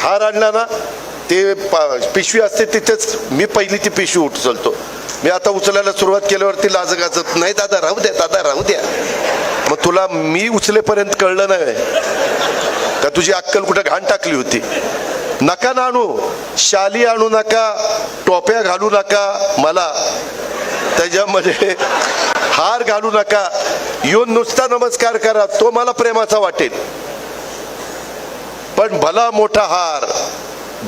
हार आणला ना ते पा- पिशवी असते तिथेच मी पहिली ती पिशवी उचलतो. मी आता उचलायला सुरुवात केल्यावरती लाज गाजत नाही दादा राहू द्या दादा राहू द्या. मग तुला मी उचलेपर्यंत कळलं नाही. का तुझी अक्कल कुठं घाण टाकली होती? नका ना आणू शाली आणू नका टोप्या घालू नका मला त्याच्यामध्ये हार घालू नका. येऊन नुसता नमस्कार करा तो मला प्रेमाचा वाटेल. पण भला मोठा हार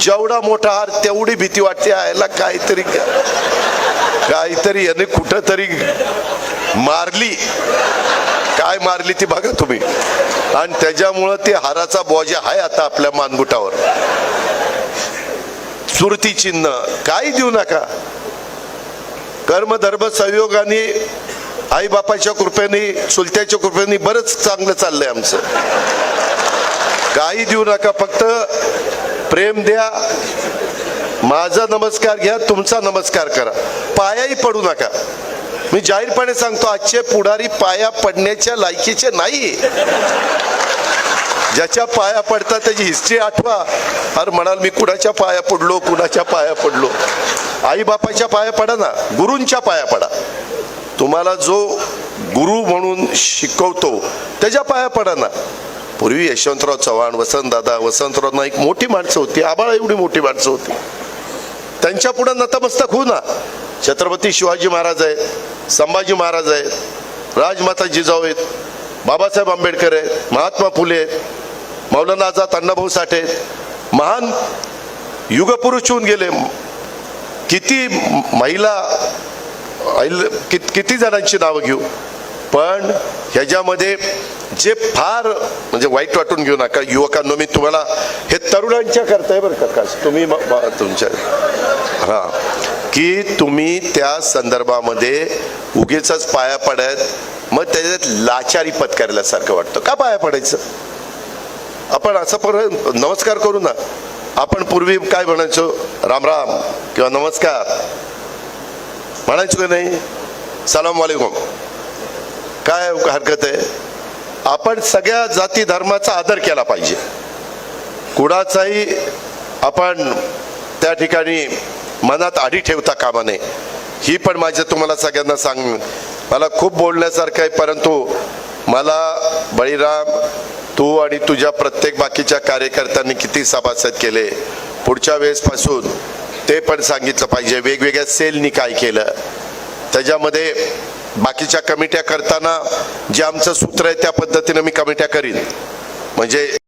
जेवढा मोठा हार तेवढी भीती वाटते यायला काहीतरी काहीतरी याने कुठं तरी मारली. काय मारली ती बघा तुम्ही. आणि त्याच्यामुळं ते हाराचा बोजा आहे आता आपल्या मानगुटावर. सुरती चिन्ह काही देऊ नका. कर्म धर्म संयोगाने आई बापाच्या कृपेने चुलत्याच्या कृपेने बरंच चांगलं चाललंय आमचं. काही देऊ नका फक्त प्रेम द्या. माझा नमस्कार घ्या तुमचा नमस्कार करा. पायाही पडू नका. मी जाहीरपणे सांगतो आजचे पुढारी पाया पडण्याच्या लायकीचे नाही ज्याच्या पाया पडतात त्याची हिस्ट्री आठवा. अरे म्हणाल मी कुणाच्या पाया पडलो कुणाच्या पाया पडलो? आई बापाच्या पाया पडा ना गुरूंच्या पाया पडा. तुम्हाला जो गुरु म्हणून शिकवतो त्याच्या पाया पडा ना. पूर्वी यशवंतराव चव्हाण वसंतदादा वसंतराव नाईक मोठी माणसं होती आबाळा एवढी मोठी माणसं होती. त्यांच्या पुढे नतमस्तक होऊ ना. छत्रपती शिवाजी महाराज आहेत संभाजी महाराज आहेत राजमाता जिजाऊ आहेत बाबासाहेब आंबेडकर आहेत महात्मा फुले आहेत मौलाना आझाद अण्णाभाऊ साठे आहेत. महान युगपुरुष होऊन गेले. किती महिला कित- किती जणांची नावं घेऊ. पण ह्याच्यामध्ये जे फार म्हणजे वाईट वाटून घेऊ नका युवकांनो मी तुम्हाला हे तरुणांच्या करताय बरं का का तुम्ही तुमच्या हा. की तुम्ही त्या संदर्भामध्ये उगीच पाया पडत मग त्याच्यात लाचारी पत्करल्यासारखं वाटतं. का पाया पडायचं? आपण असं पर नमस्कार करू ना. आपण पूर्वी काय म्हणायचो? राम राम किंवा नमस्कार. म्हणायचो का नाही? सलाम वालेकुम. काय हरकत आहे? आपण सगळ्या जाती धर्माचा आदर केला पाहिजे. कुणाचाही आपण त्या ठिकाणी मनात आडी ठेवता कामा नये. ही पण माझं तुम्हाला सगळ्यांना सांग मला खूप बोलण्यासारखं आहे परंतु मला बळीराम तू आणि तुझ्या प्रत्येक बाकीच्या कार्यकर्त्यांनी किती सभासद केले पुढच्या वेळेसपासून ते पण सांगितलं पाहिजे. वेगवेगळ्या सेलनी काय केलं. त्याच्यामध्ये बाकीच्या कमिट्या करताना जे आमचं सूत्र आहे त्या पद्धतीनं मी कमिट्या करीन. म्हणजे